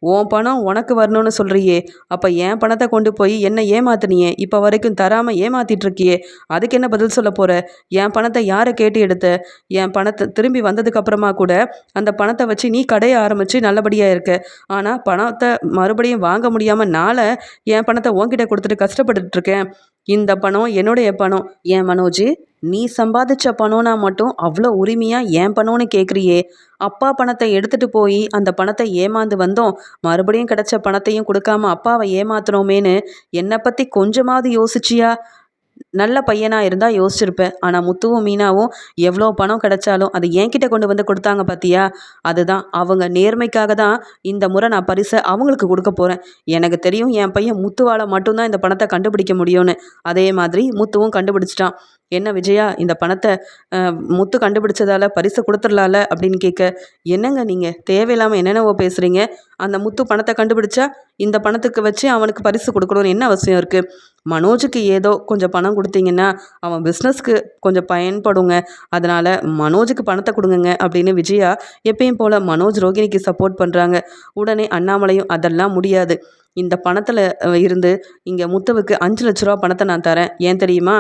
Speaker 1: உன் பணம் உனக்கு வரணும்னு சொல்கிறியே அப்போ என் பணத்தை கொண்டு போய் என்ன ஏமாத்துனியே. இப்போ வரைக்கும் தராமல் ஏமாத்திட்டுருக்கியே. அதுக்கு என்ன பதில் சொல்ல போகிற என் பணத்தை யாரை கேட்டு எடுத்த? என் பணத்தை திரும்பி வந்ததுக்கப்புறமா கூட அந்த பணத்தை வச்சு நீ கடையை ஆரம்பித்து நல்லபடியாக இருக்க. ஆனால் பணத்தை மறுபடியும் வாங்க முடியாமல் நாளை என் பணத்தை உன்கிட்ட கொடுத்துட்டு கஷ்டப்பட்டுட்ருக்கேன் இந்த பணம் என்னுடைய பணம். ஏன் மனோஜ்? நீ சம்பாதிச்ச பணம்னா மட்டும் அவ்வளோ உரிமையாக ஏன் பணம்னு கேட்குறியே அப்பா பணத்தை எடுத்துட்டு போய் அந்த பணத்தை ஏமாந்து வந்தோம். மறுபடியும் கிடைச்ச பணத்தையும் கொடுக்காம அப்பாவை ஏமாத்துனோமேன்னு. என்னை பற்றி கொஞ்சமாவது யோசிச்சியா? நல்ல பையனாக இருந்தால் யோசிச்சிருப்பேன். ஆனால் முத்துவும் மீனாவும் எவ்வளோ பணம் கிடைச்சாலும் அது என்கிட்ட கொண்டு வந்து கொடுத்தாங்க பார்த்தியா அதுதான். அவங்க நேர்மைக்காக தான் இந்த முறை நான் பரிசை அவங்களுக்கு கொடுக்க போகிறேன் எனக்கு தெரியும் என் பையன் முத்துவால் மட்டும்தான் இந்த பணத்தை கண்டுபிடிக்க முடியும்னு. அதே மாதிரி முத்துவும் கண்டுபிடிச்சிட்டான். என்ன விஜயா இந்த பணத்தை முத்து கண்டுபிடிச்சதால பரிசை கொடுத்துடலால அப்படின்னு கேட்க என்னங்க நீங்கள் தேவையில்லாமல் என்னென்னவோ பேசுகிறீங்க அந்த முத்து பணத்தை கண்டுபிடிச்சா இந்த பணத்துக்கு வச்சு அவனுக்கு பரிசு கொடுக்கணும்னு என்ன அவசியம் இருக்குது மனோஜுக்கு ஏதோ கொஞ்சம் பணம் கொடுத்தீங்கன்னா அவன் பிஸ்னஸ்க்கு கொஞ்சம் பயன்படுங்க. அதனால் மனோஜுக்கு பணத்தை கொடுங்கங்க அப்படின்னு விஜயா எப்பயும் போல் மனோஜ் ரோகிணிக்கு சப்போர்ட் பண்ணுறாங்க உடனே அண்ணாமலையும் அதெல்லாம் முடியாது. இந்த பணத்தில் இருந்து இங்கே முத்துவுக்கு அஞ்சு லட்ச ரூபா பணத்தை நான் தரேன். ஏன் தெரியுமா?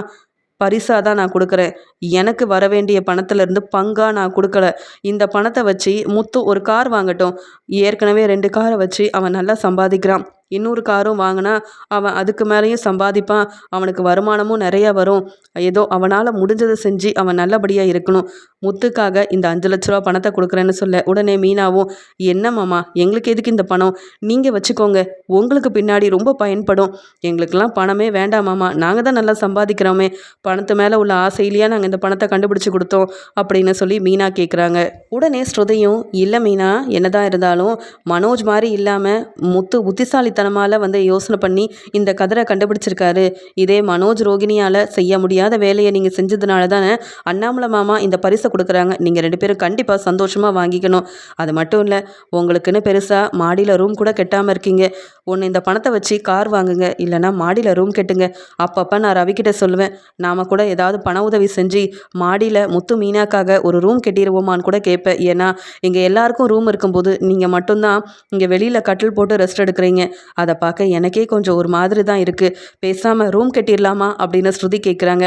Speaker 1: பரிசாக தான் நான் கொடுக்குறேன். எனக்கு வர வேண்டிய பணத்துலேருந்து பங்காக நான் கொடுக்கல. இந்த பணத்தை வச்சு முத்து ஒரு கார் வாங்கட்டும். ஏற்கனவே ரெண்டு காரை வச்சு அவன் நல்லா சம்பாதிக்கிறான். இன்னொரு காரும் வாங்கினா அவன் அதுக்கு மேலேயும் சம்பாதிப்பான் அவனுக்கு வருமானமும் நிறையா வரும். ஏதோ அவனால் முடிஞ்சதை செஞ்சு அவன் நல்லபடியாக இருக்கணும். முத்துக்காக இந்த அஞ்சு லட்ச ரூபா பணத்தை கொடுக்குறேன்னு சொல்ல உடனே மீனாவும் என்ன மாமா எங்களுக்கு எதுக்கு இந்த பணம்? நீங்கள் வச்சுக்கோங்க உங்களுக்கு பின்னாடி ரொம்ப பயன்படும். எங்களுக்கெல்லாம் பணமே வேண்டாம் மாமா நாங்கள் தான் நல்லா சம்பாதிக்கிறோமே. பணத்து மேலே உள்ள ஆசையிலேயே நாங்கள் இந்த பணத்தை கண்டுபிடிச்சி கொடுத்தோம் அப்படின்னு சொல்லி மீனா கேட்குறாங்க உடனே ஸ்ருதையும் இல்லை மீனா என்னதான் இருந்தாலும் மனோஜ் மாதிரி இல்லாமல் முத்து புத்திசாலி தனமால் வந்து யோசனை பண்ணி இந்த கதரை கண்டுபிடிச்சிருக்காரு. இதே மனோஜ் ரோகிணியால் செய்ய முடியாத வேலையை நீங்கள் செஞ்சதுனால தானே அண்ணாமலை மாமா இந்த பரிசை கொடுக்குறாங்க. நீங்கள் ரெண்டு பேரும் கண்டிப்பாக சந்தோஷமாக வாங்கிக்கணும். அது மட்டும் இல்லை உங்களுக்குன்னு பெருசாக மாடியில் ரூம் கூட கெட்டாமல் இருக்கீங்க. ஒன்று இந்த பணத்தை வச்சு கார் வாங்குங்க இல்லைனா மாடியில் ரூம் கெட்டுங்க. அப்பப்போ நான் ரவிக்கிட்ட சொல்லுவேன் நாம் கூட ஏதாவது பண உதவி செஞ்சு மாடியில் முத்து மீனாக்காக ஒரு ரூம் கட்டிடுவோமான்னு கூட கேட்பேன். ஏன்னா இங்கே எல்லாருக்கும் ரூம் இருக்கும்போது நீங்கள் மட்டும்தான் இங்கே வெளியில் கட்டில் போட்டு ரெஸ்ட் எடுக்கிறீங்க. அதை பார்க்க எனக்கே கொஞ்சம் ஒரு மாதிரி தான் இருக்குது பேசாமல் ரூம் கட்டிடலாமா? அப்படின்னு ஸ்ருதி கேட்குறாங்க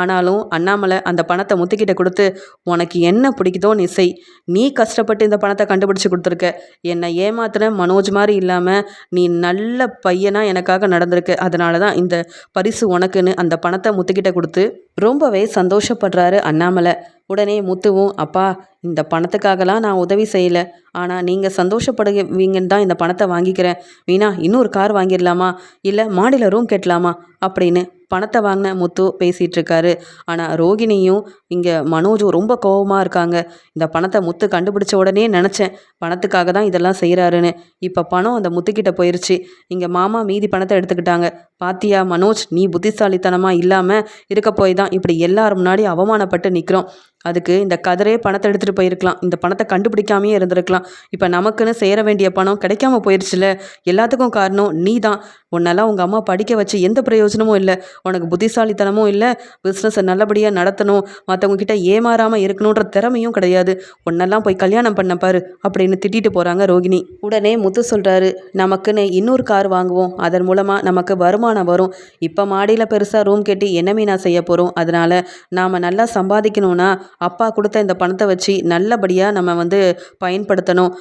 Speaker 1: ஆனாலும் அண்ணாமலை அந்த பணத்தை முத்துக்கிட்ட கொடுத்து உனக்கு என்ன பிடிக்குதோ நீ செய். நீ கஷ்டப்பட்டு இந்த பணத்தை கண்டுபிடிச்சி கொடுத்துருக்க. என்னை ஏமாத்தின மனோஜ் மாதிரி இல்லாமல் நீ நல்ல பையனாக எனக்காக நடந்திருக்கு. அதனால தான் இந்த பரிசு உனக்குன்னு அந்த பணத்தை முத்துக்கிட்ட கொடுத்து ரொம்பவே சந்தோஷப்படுறாரு அண்ணாமலை. உடனே முத்துவும் அப்பா இந்த பணத்துக்காகலாம் நான் உதவி செய்யலை. ஆனால் நீங்கள் சந்தோஷப்படுவீங்கன்னு தான் இந்த பணத்தை வாங்கிக்கிறேன். வீணா இன்னொரு கார் வாங்கிடலாமா? இல்லை மாடியில் ரூம் கட்டலாமா அப்படின்னு பணத்தை வாங்கின முத்து பேசிகிட்டு இருக்காரு ஆனால் ரோகிணியும் இங்கே மனோஜும் ரொம்ப கோபமாக இருக்காங்க. இந்த பணத்தை முத்து கண்டுபிடிச்ச உடனே நினச்சேன் பணத்துக்காக தான் இதெல்லாம் செய்கிறாருன்னு இப்போ பணம் அந்த முத்துக்கிட்ட போயிடுச்சு இங்கே மாமா மீதி பணத்தை எடுத்துக்கிட்டாங்க. பாத்தியா மனோஜ் நீ புத்திசாலித்தனமாக இல்லாமல் இருக்க போய் தான் இப்படி எல்லாரும் முன்னாடி அவமானப்பட்டு நிற்கிறோம் அதுக்கு இந்த கதரே பணத்தை எடுத்துகிட்டு போயிருக்கலாம். இந்த பணத்தை கண்டுபிடிக்காமையே இருந்திருக்கலாம். இப்போ நமக்குன்னு சேர வேண்டிய பணம் கிடைக்காம போயிடுச்சுல எல்லாத்துக்கும் காரணம் நீ தான் உன்னெல்லாம் உங்கள் அம்மா படிக்க வச்சு எந்த பிரயோஜனமும் இல்லை. உனக்கு புத்திசாலித்தனமும் இல்லை. பிஸ்னஸை நல்லபடியாக நடத்தணும். மற்றவங்க கிட்ட ஏமாறாமல் இருக்கணுன்ற திறமையும் கிடையாது. உன்னெல்லாம் போய் கல்யாணம் பண்ண பாரு அப்படின்னு திட்டிட்டு போகிறாங்க ரோகிணி. உடனே முத்து சொல்கிறாரு நமக்குன்னு இன்னொரு கார் வாங்குவோம். அதன் மூலமாக நமக்கு வருமானம் வரும். இப்போ மாடியில் பெருசாக ரூம் கட்டி என்ன மீனா செய்ய போகிறோம் அதனால் நாம் நல்லா சம்பாதிக்கணும்னா அப்பா கொடுத்த இந்த பணத்தை வச்சு நல்லபடியாக நம்ம வந்து பயன்படுத்தணும்.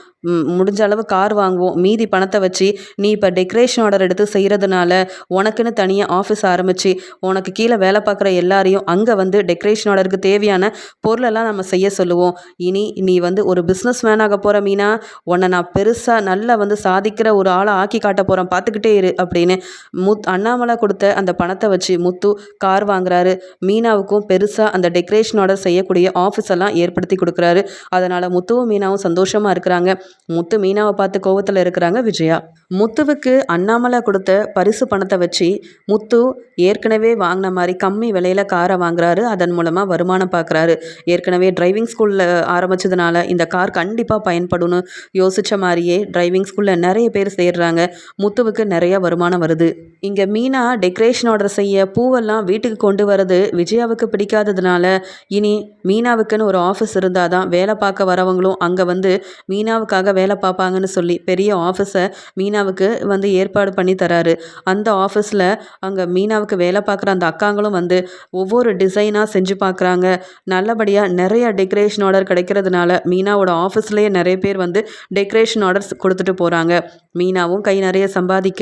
Speaker 1: முடிஞ்ச அளவு கார் வாங்குவோம். மீதி பணத்தை வச்சு நீ இப்போ டெக்கரேஷன் ஆர்டர் எடுத்து செய்கிறதுனால உனக்குன்னு தனியாக ஆஃபீஸ் ஆரம்பித்து உனக்கு கீழே வேலை பார்க்குற எல்லாரையும் அங்கே வந்து டெக்கரேஷன் ஆர்டருக்கு தேவையான பொருளெல்லாம் நம்ம செய்ய சொல்லுவோம். இனி நீ வந்து ஒரு பிஸ்னஸ் மேனாக போகிற மீனா உன்னை நான் பெருசாக நல்லா வந்து சாதிக்கிற ஒரு ஆளை ஆக்கி காட்ட போகிறேன் பார்த்துக்கிட்டே இரு அப்படின்னு முத் அண்ணாமலை கொடுத்த அந்த பணத்தை வச்சு முத்து கார் வாங்குறாரு. மீனாவுக்கும் பெருசாக அந்த டெக்கரேஷன் ஆர்டர் செய்யக்கூடிய ஆஃபீஸ் எல்லாம் ஏற்படுத்தி கொடுக்குறாரு. அதனால் முத்துவும் மீனாவும் சந்தோஷமாக இருக்கிறாங்க. முத்து மீனாவை பார்த்து கோவத்தில் இருக்கிறாங்க விஜயா. முத்துவுக்கு அண்ணாமலை கொடுத்த பரிசு பணத்தை வச்சு முத்து ஏற்கனவே வாங்கின மாதிரி கம்மி விலையில் காரை வாங்குறாரு. அதன் மூலமாக வருமானம் பார்க்குறாரு. ஏற்கனவே டிரைவிங் ஸ்கூலில் ஆரம்பித்ததுனால இந்த கார் கண்டிப்பாக பயன்படும்னு யோசித்த மாதிரியே டிரைவிங் ஸ்கூலில் நிறைய பேர் சேர்றாங்க. முத்துவுக்கு நிறைய வருமானம் வருது. இங்கே மீனா டெக்கரேஷன் ஆர்டர் செய்ய பூவெல்லாம் வீட்டுக்கு கொண்டு வரது விஜயாவுக்கு பிடிக்காததுனால இனி மீனாவுக்குன்னு ஒரு ஆஃபீஸ் இருந்தால் தான் வேலை பார்க்க வரவங்களும் அங்கே வந்து மீனாவுக்காக வேலை பார்ப்பாங்கன்னு சொல்லி பெரிய ஆஃபீஸை மீனாவுக்கு வந்து ஏற்பாடு பண்ணி தராரு. அந்த ஆஃபீஸில் அங்கே மீனாவுக்கு வேலை பார்க்குற அந்த அக்காங்களும் வந்து ஒவ்வொரு டிசைனாக செஞ்சு பார்க்குறாங்க. நல்லபடியாக நிறைய டெக்கரேஷன் ஆர்டர் கிடைக்கிறதுனால மீனாவோட ஆஃபீஸ்லேயே நிறைய பேர் வந்து டெக்கரேஷன் ஆர்டர்ஸ் கொடுத்துட்டு போகிறாங்க மீனாவும் கை நிறைய சம்பாதிக்க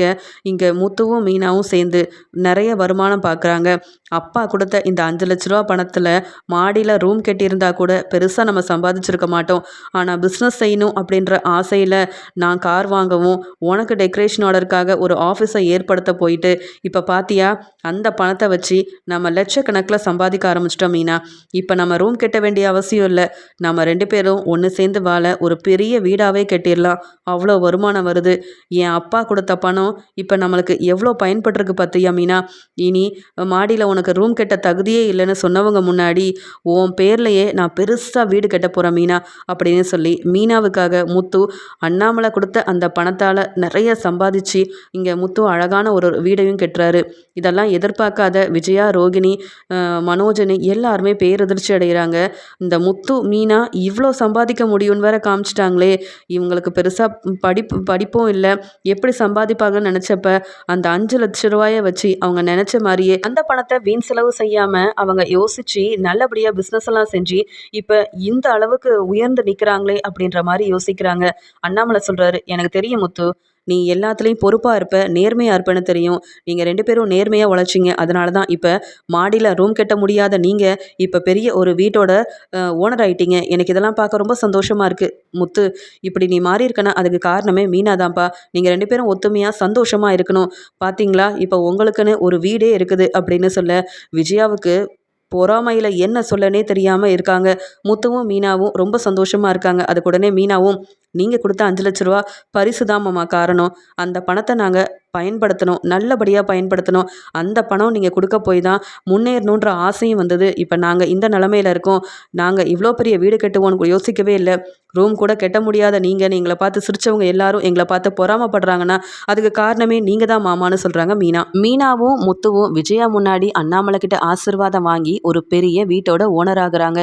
Speaker 1: இங்கே முத்துவும் மீனாவும் சேர்ந்து நிறைய வருமானம் பார்க்குறாங்க. அப்பா கொடுத்த இந்த அஞ்சு லட்ச ரூபா பணத்தில் மாடியில் ரூம் கட்டியிருந்தா கூட பெருசாக நம்ம சம்பாதிச்சிருக்க மாட்டோம். ஆனால் பிஸ்னஸ் செய்யணும் அப்படின்ற ஆசையில் நான் கார் வாங்கவும் உனக்கு டெக்கரேஷன் ஆர்டருக்காக ஒரு ஆஃபீஸை ஏற்படுத்த போயிட்டு இப்போ பார்த்தியா அந்த பணத்தை வச்சு நம்ம லட்சக்கணக்கில் சம்பாதிக்க ஆரம்பிச்சிட்டோம் மீனா. இப்போ நம்ம ரூம் கட்ட வேண்டிய அவசியம் இல்லை. நம்ம ரெண்டு பேரும் ஒன்று சேர்ந்து வாழ ஒரு பெரிய வீடாகவே கட்டிடலாம். அவ்வளோ வருமானம் வருது. என் அப்பா கொடுத்த பணம் இப்போ நம்மளுக்கு எவ்வளோ பயன்பட்டுருக்கு பார்த்தியா மீனா? இனி மாடியில் உனக்கு ரூம் கட்ட தகுதியே இல்லைன்னு சொன்னவங்க முன்னாடி உன் பேர்லையே நான் பெருசாக வீடு கட்ட போகிறேன் மீனா அப்படின்னு சொல்லி மீனாவுக்காக முத்து அண்ணாமலை கொடுத்த அந்த பணத்தால் நிறைய சம்பாதிச்சு இங்கே முத்து அழகான ஒரு வீடையும் கட்டுறாரு. இதெல்லாம் எதிர்பார்க்காத விஜயா ரோகிணி மனோஜனி எல்லாருமே பேரதிர்ச்சி அடைகிறாங்க இந்த முத்து மீனா இவ்வளோ சம்பாதிக்க முடியும்னு வேற காமிச்சிட்டாங்களே. இவங்களுக்கு பெருசாக படிப்பு படிப்பும் இல்லை. எப்படி சம்பாதிப்பாங்கன்னு நினச்சப்ப அந்த அஞ்சு லட்ச ரூபாயை வச்சு அவங்க நினச்ச மாதிரியே அந்த பணத்தை வீண் செலவு செய்யாமல் அவங்க யோசிச்சு நல்லபடியாக பிஸ்னஸ் எல்லாம் செஞ்சு இப்போ இந்த அளவுக்கு உயர்ந்து நிற்கிறாங்களே அப்படின்ற மாதிரி யோசிக்கிறாங்க. அண்ணாமலை சொல்கிறாரு எனக்கு தெரியும் முத்து நீ எல்லாத்துலேயும் பொறுப்பாக இருப்ப நேர்மையாக இருப்பேன்னு தெரியும். நீங்கள் ரெண்டு பேரும் நேர்மையாக உழைச்சிங்க. அதனால தான் இப்போ மாடியில் ரூம் கட்ட முடியாத நீங்கள் இப்போ பெரிய ஒரு வீட்டோட ஓனர் ஆகிட்டீங்க எனக்கு இதெல்லாம் பார்க்க ரொம்ப சந்தோஷமாக இருக்குது முத்து இப்படி நீ மாறி இருக்கனா அதுக்கு காரணமே மீனா தான்ப்பா நீங்கள் ரெண்டு பேரும் ஒத்துமையாக சந்தோஷமாக இருக்கணும். பார்த்தீங்களா இப்போ உங்களுக்குன்னு ஒரு வீடே இருக்குது அப்படின்னு சொல்ல விஜயாவுக்கு பொறாமையில் என்ன சொல்லனே தெரியாமல் இருக்காங்க. முத்துவும் மீனாவும் ரொம்ப சந்தோஷமாக இருக்காங்க. அதுக்கு உடனே மீனாவும் நீங்கள் கொடுத்த அஞ்சு லட்ச ரூபா பரிசு தான் மாமா காரணம். அந்த பணத்தை நாங்கள் பயன்படுத்தணும் நல்லபடியாக பயன்படுத்தணும். அந்த பணம் நீங்கள் கொடுக்க போய் தான் முன்னேறணுன்ற ஆசையும் வந்தது. இப்போ நாங்கள் இந்த நிலமையில இருக்கோம். நாங்கள் இவ்வளோ பெரிய வீடு கட்டுவோன்னு யோசிக்கவே இல்லை. ரூம் கூட கட்ட முடியாத நீங்கள் எங்களை பார்த்து சிரிச்சவங்க எல்லாரும் எங்களை பார்த்து பொறாமப்படுறாங்கன்னா அதுக்கு காரணமே நீங்கள் தான் மாமான்னு சொல்கிறாங்க மீனா. மீனாவும் முத்துவும் விஜயா முன்னாடி அண்ணாமலை கிட்ட ஆசிர்வாதம் வாங்கி ஒரு பெரிய வீட்டோட ஓனர் ஆகுறாங்க.